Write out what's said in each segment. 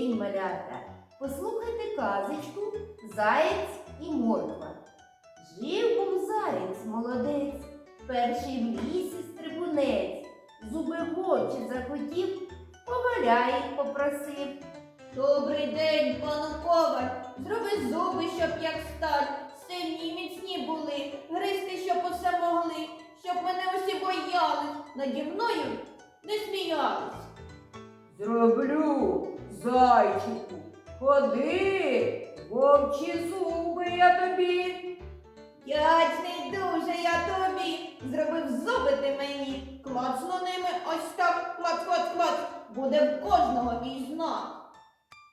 день, малята! Послухайте казочку Заєць і морква. Жив був заєць молодець, перший в лісі стрибунець, зуби в очі захотів, поваля їх попросив. Добрий день, пану коваль. Зроби зуби, щоб як сталь, сильні міцні були, гризти, щоб усе могли, щоб мене усі боялись, наді мною не сміялись. Зроблю, зайчику, ходи, вовчі зуби я тобі. Дячний дуже я тобі, зробив зуби ти мені, клацну ними ось так, клац, клац, клац, буде в кожного мій.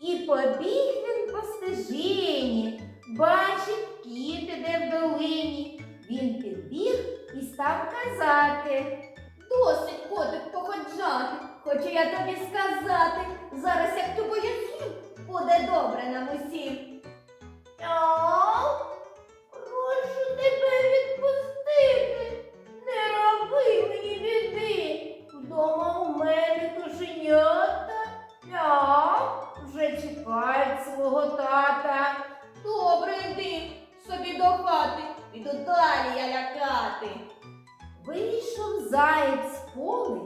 І побіг він по стежині, бачив кіт іде в долині. Він підбіг і став казати. Досить котик походжати, хочу я тобі сказати, зараз як тобою з'їм, буде добре нам усім. Ау, тебе відпустити, не роби мені біди. Вдома у мене кошенята, мяу, вже чекають свого тата. Добре йди собі до хати, піду далі я лякати. Вийшов заєць з поле,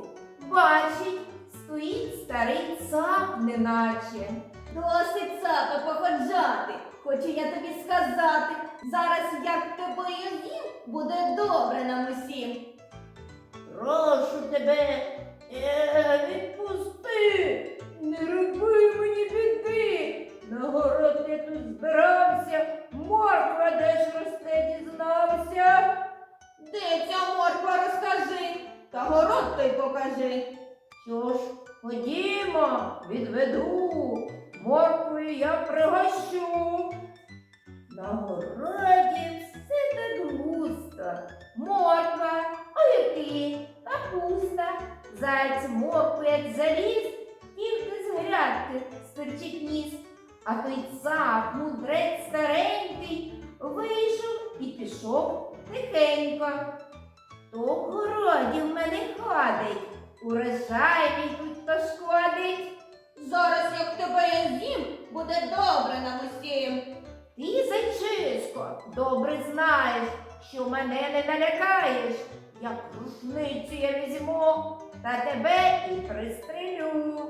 бачить, стоїть старий цап, неначе. Досить цапа походжати, хочу я тобі сказати, зараз як тобою з'їм, буде добре нам усім. Прошу тебе, е, той покажи. Що ж, ходімо, відведу, морквою я пригощу. На городі все так густо. Морква, огірки, капуста. Зайць моркву як заліз, тільки з грядки стирчить ніс. А той цап, мудрець старенький, вийшов і пішов тихенько. То в городі в мене ходить, урожай мій тут то шкодить. Зараз як тебе я з'їм, буде добре нам усім. Ти, зайчисько, добре знаєш, що мене не налякаєш. Як рушницю я візьму та тебе і пристрелю.